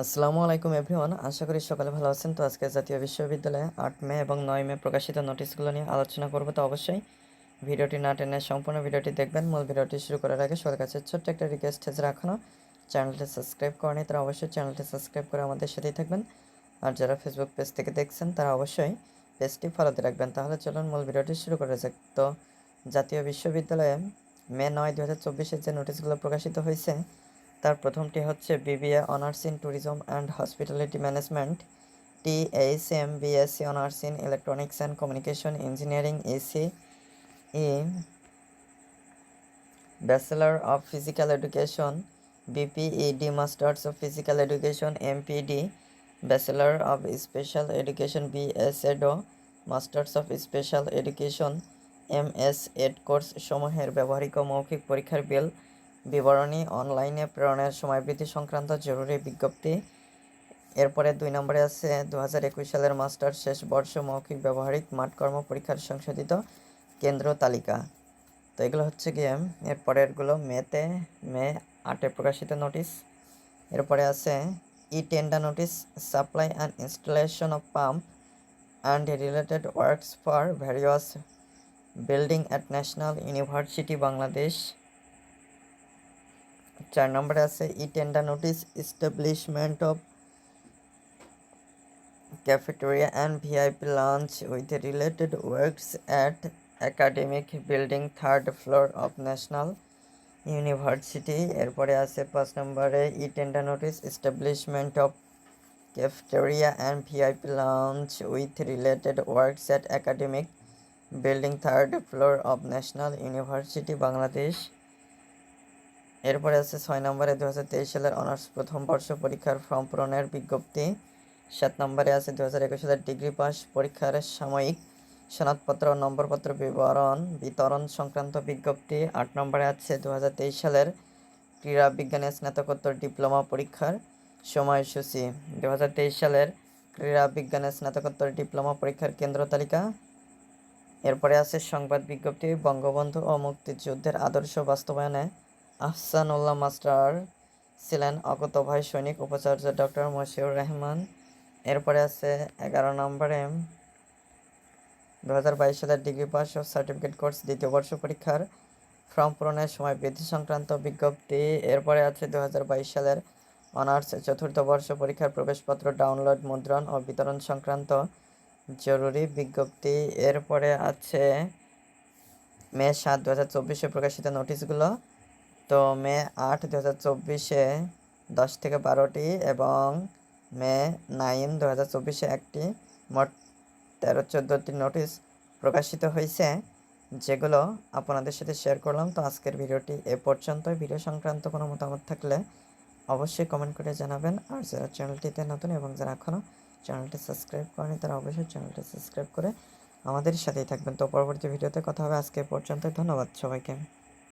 আসসালামু আলাইকুম এভরিওয়ান, আশা করি সকালে ভালো আছেন। তো আজকে জাতীয় বিশ্ববিদ্যালয়ে আট মে এবং নয় মে প্রকাশিত নোটিশগুলো নিয়ে আলোচনা করব। তো অবশ্যই ভিডিওটি না টেনে সম্পূর্ণ ভিডিওটি দেখবেন। মূল ভিডিওটি শুরু করার আগে সবার কাছে ছোট্ট একটা রিকোয়েস্ট আছে রাখানো চ্যানেলটি সাবস্ক্রাইব করেনি তারা অবশ্যই চ্যানেলটি সাবস্ক্রাইব করে আমাদের সাথেই থাকবেন। আর যারা ফেসবুক পেজ থেকে দেখছেন, তারা অবশ্যই পেজটি ফলোতে রাখবেন। তাহলে চলুন মূল ভিডিওটি শুরু করা যাক। তো জাতীয় বিশ্ববিদ্যালয়ে মে নয় দু হাজার চব্বিশের যে নোটিশগুলো প্রকাশিত হয়েছে তার প্রথমটি হচ্ছে BBA honours in tourism and hospitality management T H M BSc honours in electronics and communication engineering A C E bachelor of physical education, B P E D, masters of physical education, M P D, bachelor of special education, B S Ed, masters of special education, M S Ed course সমূহের ব্যবহারিক মৌখিক পরীক্ষার বিল বিবরণী অনলাইনে প্রেরণের সময় বৃদ্ধি সংক্রান্ত জরুরি বিজ্ঞপ্তি। এরপরে দুই নম্বরে আছে দু হাজার একুশ সালের মাস্টার শেষ বর্ষ মৌখিক ব্যবহারিক মাঠকর্ম পরীক্ষার সংশোধিত কেন্দ্র তালিকা। তো এগুলো হচ্ছে গিয়ে এরপরেরগুলো মেতে, মে আটে প্রকাশিত নোটিশ। এরপরে আছে, E tender notice, supply and installation of pump and related works for various building at national university Bangladesh. চার নম্বরে আছে E tender notice establishment of cafeteria and VIP lunch with related works at academic building third floor of national university এরপরে আছে পাঁচ নম্বরে E tender notice establishment of cafeteria and VIP lounge with related works at academic building third floor of national university Bangladesh এরপরে আছে ছয় নম্বরে দু হাজার তেইশ সালের অনার্স প্রথম বর্ষ পরীক্ষার ফর্ম পূরণের বিজ্ঞপ্তি। সাত নম্বরে আছে দু হাজার একুশ সালের ডিগ্রি পাস পরীক্ষার সাময়িক সনদপত্র, নম্বরপত্র বিবরণ, বিতরণ সংক্রান্ত বিজ্ঞপ্তি। আট নম্বরে আছে দু হাজার তেইশ সালের ক্রীড়া বিজ্ঞানে স্নাতকোত্তর ডিপ্লোমা পরীক্ষার সময়সূচি। দু হাজার তেইশ সালের ক্রীড়া বিজ্ঞানে স্নাতকোত্তর ডিপ্লোমা পরীক্ষার কেন্দ্র তালিকা। এরপরে আছে সংবাদ বিজ্ঞপ্তি, বঙ্গবন্ধু ও মুক্তিযুদ্ধের আদর্শ বাস্তবায়নে আহসানুল্লাহ মাস্টার ছিলেন অগতভাই সৈনিক উপাচার্য ডক্টর মশিউর রহমান। এরপরে আছে এগারো নম্বরে দু হাজার বাইশ সালের ডিগ্রি পাস ও সার্টিফিকেট কোর্স দ্বিতীয় বর্ষ পরীক্ষার ফর্ম পূরণের সময় বৃদ্ধি সংক্রান্ত বিজ্ঞপ্তি। এরপরে আছে দু হাজার বাইশ সালের অনার্স চতুর্থ বর্ষ পরীক্ষার প্রবেশপত্র ডাউনলোড, মুদ্রণ ও বিতরণ সংক্রান্ত জরুরি বিজ্ঞপ্তি। এরপরে আছে মে সাত দু হাজার চব্বিশে প্রকাশিত নোটিশগুলো। তো মে আট দু হাজার চব্বিশে দশ থেকে বারোটি এবং মে নাইন দু হাজার চব্বিশে একটি। মোট তেরো চোদ্দোটি নোটিশ প্রকাশিত হয়েছে, যেগুলো আপনাদের সাথে শেয়ার করলাম। তো আজকের ভিডিওটি এ পর্যন্ত ভিডিও সংক্রান্ত কোনো মতামত থাকলে অবশ্যই কমেন্ট করে জানাবেন। আর যারা চ্যানেলটিতে নতুন এবং যারা এখনও চ্যানেলটি সাবস্ক্রাইব করেনি তারা অবশ্যই চ্যানেলটি সাবস্ক্রাইব করে আমাদের সাথেই থাকবেন। তো পরবর্তী ভিডিওতে কথা হবে। আজকে পর্যন্ত ধন্যবাদ সবাইকে।